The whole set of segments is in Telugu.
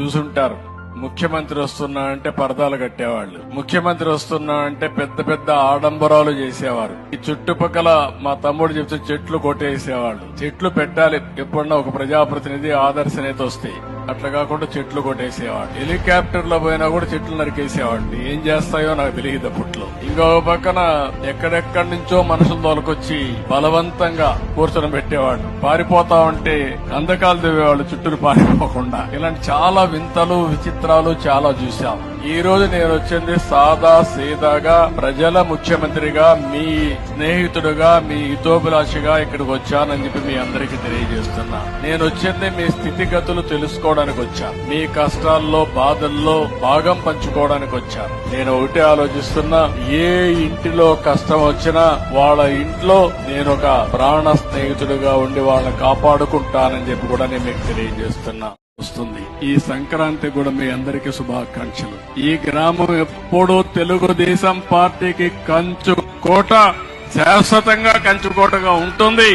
చూసుంటారు. ముఖ్యమంత్రి వస్తున్నా అంటే పరదాలు కట్టేవాళ్ళు. ముఖ్యమంత్రి వస్తున్నా అంటే పెద్ద పెద్ద ఆడంబరాలు చేసేవారు. ఈ చుట్టుపక్కల మా తమ్ముడు చెప్తే చెట్లు కొట్టేసేవాళ్ళు. చెట్లు పెట్టాలి. ఎప్పుడన్నా ఒక ప్రజాప్రతినిధి ఆదర్శ నేత అట్లా కాకుండా చెట్లు కొట్టేసేవాడు హెలికాప్టర్లో పోయినా కూడా చెట్లు నరికేసేవాడిని. ఏం చేస్తాయో నాకు తెలియదు అప్పట్లో. ఇంకో పక్కన ఎక్కడెక్కడి నుంచో మనుషులు తోలుకొచ్చి బలవంతంగా కూర్చొని పెట్టేవాడు పారిపోతా ఉంటే అందకాలు దివేవాళ్ళు చుట్టూరు పారిపోకుండా. ఇలాంటి చాలా వింతలు విచిత్రాలు చాలా చూసాము ఈ రోజు నేను వచ్చింది సాదా సీదాగా ప్రజల ముఖ్యమంత్రిగా మీ స్నేహితుడుగా మీ హితోభిలాషిగా ఇక్కడికి వచ్చానని చెప్పి మీ అందరికీ తెలియజేస్తున్నా. నేను వచ్చింది మీ స్థితిగతులు తెలుసుకోవడానికి వచ్చాను మీ కష్టాల్లో బాధల్లో భాగం పంచుకోవడానికి వచ్చాను నేను ఒకటే ఆలోచిస్తున్నా ఏ ఇంటిలో కష్టం వచ్చినా వాళ్ళ ఇంట్లో నేను ఒక ప్రాణ స్నేహితుడుగా ఉండి వాళ్ళని కాపాడుకుంటానని చెప్పి కూడా నేను మీకు తెలియజేస్తున్నా. వస్తుంది. ఈ సంక్రాంతి కూడా మీ అందరికీ శుభాకాంక్షలు. ఈ గ్రామం ఎప్పుడూ తెలుగుదేశం పార్టీకి కంచు కోట శాశ్వతంగా కంచుకోటగా ఉంటుంది.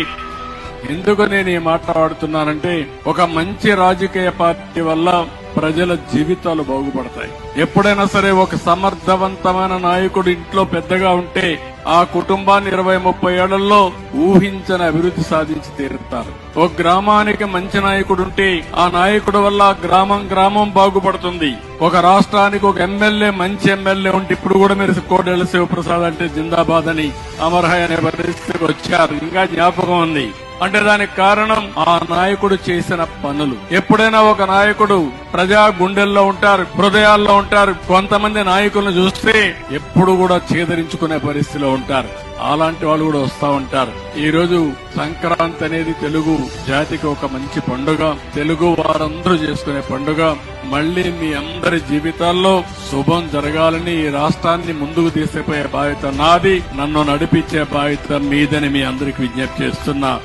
ఎందుకు నేను ఈ మాట్లాడుతున్నానంటే ఒక మంచి రాజకీయ పార్టీ వల్ల ప్రజల జీవితాలు బాగుపడతాయి. ఎప్పుడైనా సరే ఒక సమర్థవంతమైన నాయకుడు ఇంట్లో పెద్దగా ఉంటే ఆ కుటుంబాన్ని ఇరవై ముప్పై ఏళ్ళలో ఊహించని అభివృద్ధి సాధించి తీరుతారు. ఒక గ్రామానికి మంచి నాయకుడు ఉంటే ఆ నాయకుడు వల్ల గ్రామం గ్రామం బాగుపడుతుంది. ఒక రాష్ట్రానికి ఒక ఎమ్మెల్యే మంచి ఎమ్మెల్యే ఉంటే ఇప్పుడు కూడా మీరు కోడెల శివప్రసాద్ అంటే జిందాబాద్ అని అమర్హ అనే పరిస్థితికి వచ్చారు. ఇంకా జ్ఞాపకం ఉంది. అంటే దానికి కారణం ఆ నాయకుడు చేసిన పనులు. ఎప్పుడైనా ఒక నాయకుడు ప్రజా గుండెల్లో ఉంటారు హృదయాల్లో ఉంటారు కొంతమంది నాయకులను చూస్తే ఎప్పుడు కూడా చేదరించుకునే పరిస్థితిలో ఉంటారు. అలాంటి వాళ్ళు కూడా వస్తా ఉంటారు. ఈ రోజు సంక్రాంతి అనేది తెలుగు జాతికి ఒక మంచి పండుగ. తెలుగు వారందరూ చేసుకునే పండుగ. మళ్ళీ మీ అందరి జీవితాల్లో శుభం జరగాలని ఈ రాష్ట్రాన్ని ముందుకు తీసుకుపోయే బాధ్యత నాది. నన్ను నడిపించే బాధ్యత మీదని మీ అందరికి విజ్ఞప్తి చేస్తున్నా.